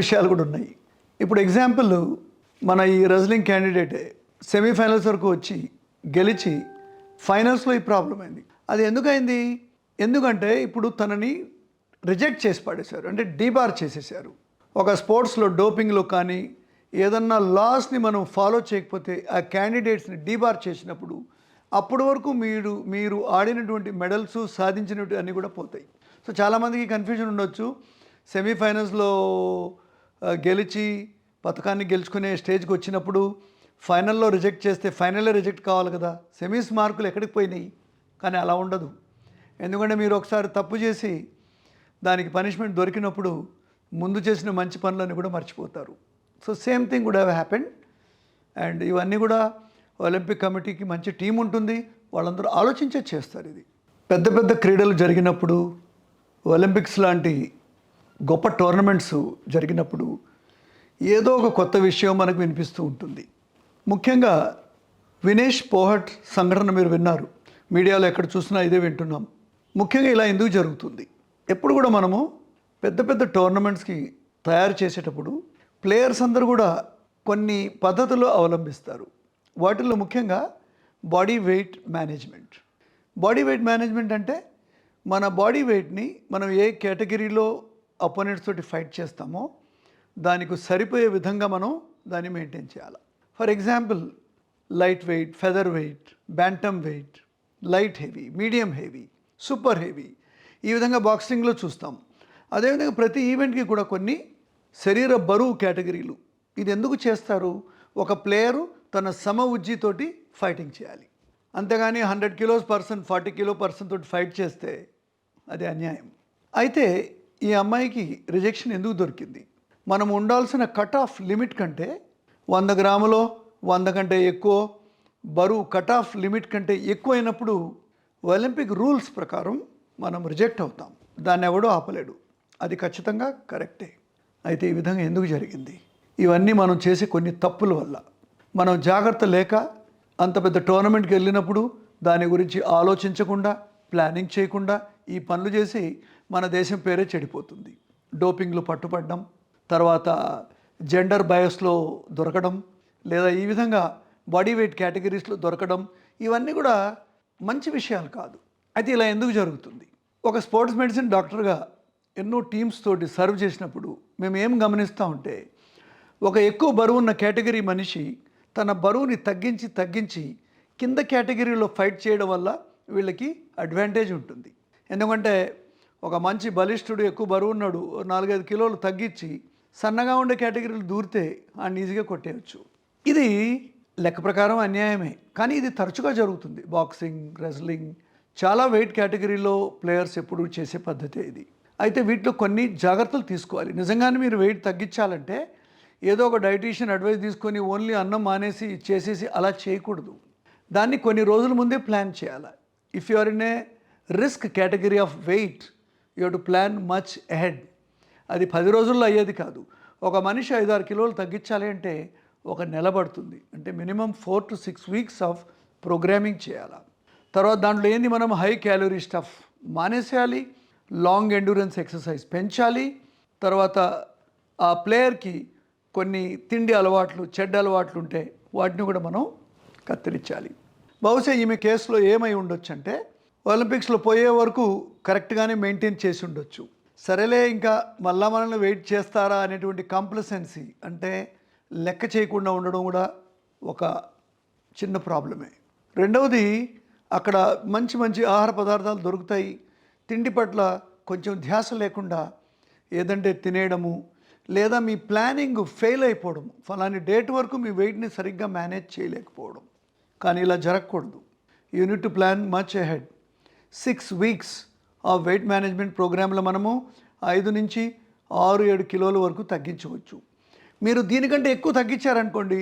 విషయాలు కూడా ఉన్నాయి. ఇప్పుడు ఎగ్జాంపుల్ మన ఈ రెజ్లింగ్ క్యాండిడేట్ సెమీఫైనల్స్ వరకు వచ్చి గెలిచి ఫైనల్స్లో ఈ ప్రాబ్లం అయింది. అది ఎందుకైంది ఎందుకంటే ఇప్పుడు తనని రిజెక్ట్ చేసి పడేశారు. అంటే డీబార్ చేసేసారు ఒక స్పోర్ట్స్లో డోపింగ్లో కానీ ఏదన్నా లాస్ని మనం ఫాలో చేయకపోతే ఆ క్యాండిడేట్స్ని డీబార్ చేసినప్పుడు అప్పటి వరకు మీరు మీరు ఆడినటువంటి మెడల్స్ సాధించినటువంటి అన్నీ కూడా పోతాయి. సో చాలామందికి కన్ఫ్యూజన్ ఉండొచ్చు. సెమీఫైనల్స్లో గెలిచి పథకాన్ని గెలుచుకునే స్టేజ్కి వచ్చినప్పుడు ఫైనల్లో రిజెక్ట్ చేస్తే ఫైనల్లో రిజెక్ట్ కావాలి కదా. సెమీస్ మార్కులు ఎక్కడికి పోయినాయి? కానీ అలా ఉండదు. ఎందుకంటే మీరు ఒకసారి తప్పు చేసి దానికి పనిష్మెంట్ దొరికినప్పుడు ముందు చేసిన మంచి పనులన్నీ కూడా మర్చిపోతారు. సో సేమ్ థింగ్ కూడా హ్యావ్ హ్యాపెండ్. అండ్ ఇవన్నీ కూడా ఒలింపిక్ కమిటీకి మంచి టీం ఉంటుంది. వాళ్ళందరూ ఆలోచించే చేస్తారు ఇది. పెద్ద పెద్ద క్రీడలు జరిగినప్పుడు ఒలింపిక్స్ లాంటి గొప్ప టోర్నమెంట్స్ జరిగినప్పుడు ఏదో ఒక కొత్త విషయం మనకు వినిపిస్తూ ఉంటుంది. ముఖ్యంగా వినేష్ పోహట్ సంఘటన మీరు విన్నారు. మీడియాలో ఎక్కడ చూసినా ఇదే వింటున్నాం. ముఖ్యంగా ఇలా ఎందుకు జరుగుతుంది? ఎప్పుడు కూడా మనము పెద్ద పెద్ద టోర్నమెంట్స్కి తయారు చేసేటప్పుడు ప్లేయర్స్ అందరూ కూడా కొన్ని పద్ధతులు అవలంబిస్తారు. వాటిల్లో ముఖ్యంగా body weight management. Body weight management అంటే మన బాడీ వెయిట్ని మనం ఏ కేటగిరీలో అపోనెంట్స్ తోటి ఫైట్ చేస్తామో దానికి సరిపోయే విధంగా మనం దాన్ని మెయింటైన్ చేయాలి. For example light weight feather weight bantam weight light heavy medium heavy super heavy ఈ విధంగా బాక్సింగ్లో చూస్తాం. అదేవిధంగా ప్రతి ఈవెంట్కి కూడా కొన్ని శరీర బరువు కేటగిరీలు. ఇది ఎందుకు చేస్తారు? ఒక ప్లేయరు తన సమ ఉజ్జీతోటి ఫైటింగ్ చేయాలి. అంతేగాని hundred kilos person forty kilo person తోటి ఫైట్ చేస్తే అది అన్యాయం. అయితే ఈ అమ్మాయికి రిజెక్షన్ ఎందుకు దొరికింది? మనం ఉండాల్సిన కట్ ఆఫ్ లిమిట్ కంటే వంద గ్రాములో వంద కంటే ఎక్కువ బరువు కట్ ఆఫ్ లిమిట్ కంటే ఎక్కువైనప్పుడు ఒలింపిక్ రూల్స్ ప్రకారం మనం రిజెక్ట్ అవుతాం. దాన్ని ఎవడో ఆపలేడు. అది ఖచ్చితంగా కరెక్టే. అయితే ఈ విధంగా ఎందుకు జరిగింది? ఇవన్నీ మనం చేసే కొన్ని తప్పుల వల్ల. మనం జాగ్రత్త లేక అంత పెద్ద టోర్నమెంట్కి వెళ్ళినప్పుడు దాని గురించి ఆలోచించకుండా ప్లానింగ్ చేయకుండా ఈ పనులు చేసి మన దేశం పేరే చెడిపోతుంది. డోపింగ్లు పట్టుపడడం తర్వాత జెండర్ బయస్లో దొరకడం లేదా ఈ విధంగా బాడీ వెయిట్ కేటగిరీస్లో దొరకడం ఇవన్నీ కూడా మంచి విషయాలు కాదు. అయితే ఇలా ఎందుకు జరుగుతుంది? ఒక స్పోర్ట్స్ మెడిసిన్ డాక్టర్గా ఎన్నో టీమ్స్ తోటి సర్వ్ చేసినప్పుడు మేము ఏం గమనిస్తూ ఉంటే ఒక ఎక్కువ బరువు ఉన్న కేటగిరీ మనిషి తన బరువుని తగ్గించి తగ్గించి కింద కేటగిరీలో ఫైట్ చేయడం వల్ల వీళ్ళకి అడ్వాంటేజ్ ఉంటుంది. ఎందుకంటే ఒక మంచి బలిష్ఠుడు ఎక్కువ బరువు ఉన్నాడు నాలుగైదు కిలోలు తగ్గించి సన్నగా ఉండే కేటగిరీలు దూరితే ఆయన ఈజీగా కొట్టేయచ్చు. ఇది లెక్క ప్రకారం అన్యాయమే కానీ ఇది తరచుగా జరుగుతుంది. బాక్సింగ్ రెజ్లింగ్ చాలా వెయిట్ కేటగిరీలో ప్లేయర్స్ ఎప్పుడు చేసే పద్ధతి ఇది. అయితే వీటిలో కొన్ని జాగ్రత్తలు తీసుకోవాలి. నిజంగానే మీరు వెయిట్ తగ్గించాలంటే ఏదో ఒక డైటీషియన్ అడ్వైస్ తీసుకొని ఓన్లీ అన్నం మానేసి చేసేసి అలా చేయకూడదు. దాన్ని కొన్ని రోజుల ముందే ప్లాన్ చేయాలి? If you are in a risk category of weight you to plan much ahead. అది పది రోజుల్లో అయ్యేది కాదు. ఒక మనిషి ఐదారు కిలోలు తగ్గించాలి అంటే ఒక నెల పడుతుంది. అంటే minimum four to six weeks of programming చేయాలి. తర్వాత దాంట్లో ఏంది మనం హై క్యాలరీ స్టఫ్ మానేసేయాలి లాంగ్ ఎండూరెన్స్ ఎక్సర్సైజ్ పెంచాలి. తర్వాత ఆ ప్లేయర్కి కొన్ని తిండి అలవాట్లు చెడ్డ అలవాట్లు ఉంటే వాటిని కూడా మనం కత్తిరించాలి. బహుశా ఈమె కేసులో ఏమై ఉండొచ్చు అంటే ఒలింపిక్స్లో పోయే వరకు కరెక్ట్గానే మెయింటైన్ చేసి ఉండొచ్చు. సరేలే ఇంకా మళ్ళా మనల్ని వెయిట్ చేస్తారా అనేటువంటి కాంప్లసెన్సీ అంటే లెక్క చేయకుండా ఉండడం కూడా ఒక చిన్న ప్రాబ్లమే. రెండవది అక్కడ మంచి మంచి ఆహార పదార్థాలు దొరుకుతాయి. తిండి పట్ల కొంచెం ధ్యాస లేకుండా ఏదంటే తినేయడము లేదా మీ ప్లానింగ్ ఫెయిల్ అయిపోవడం ఫలాని డేట్ వరకు మీ వెయిట్ని సరిగ్గా మేనేజ్ చేయలేకపోవడం. కానీ ఇలా జరగకూడదు. You need to plan much ahead six weeks ఆ వెయిట్ మేనేజ్మెంట్ ప్రోగ్రాంలో మనము ఐదు నుంచి ఆరు ఏడు కిలోల వరకు తగ్గించవచ్చు. మీరు దీనికంటే ఎక్కువ తగ్గించారనుకోండి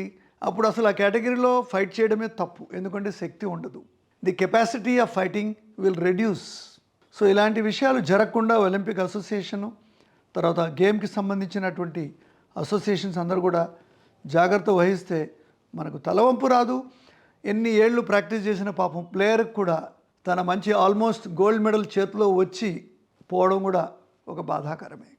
అప్పుడు అసలు ఆ కేటగిరీలో ఫైట్ చేయడమే తప్పు ఎందుకంటే శక్తి ఉండదు. The capacity of fighting will reduce. So ఇలాంటి విషయాలు జరగకుండా ఒలింపిక్ అసోసియేషను తర్వాత గేమ్కి సంబంధించినటువంటి అసోసియేషన్స్ అందరూ కూడా జాగ్రత్త వహిస్తే మనకు తలవంపు రాదు. ఎన్ని ఏళ్ళు ప్రాక్టీస్ చేసిన పాపం ప్లేయర్కి కూడా తన మంచి ఆల్మోస్ట్ గోల్డ్ మెడల్ చేతిలో వచ్చి పోవడం కూడా ఒక బాధాకరమే.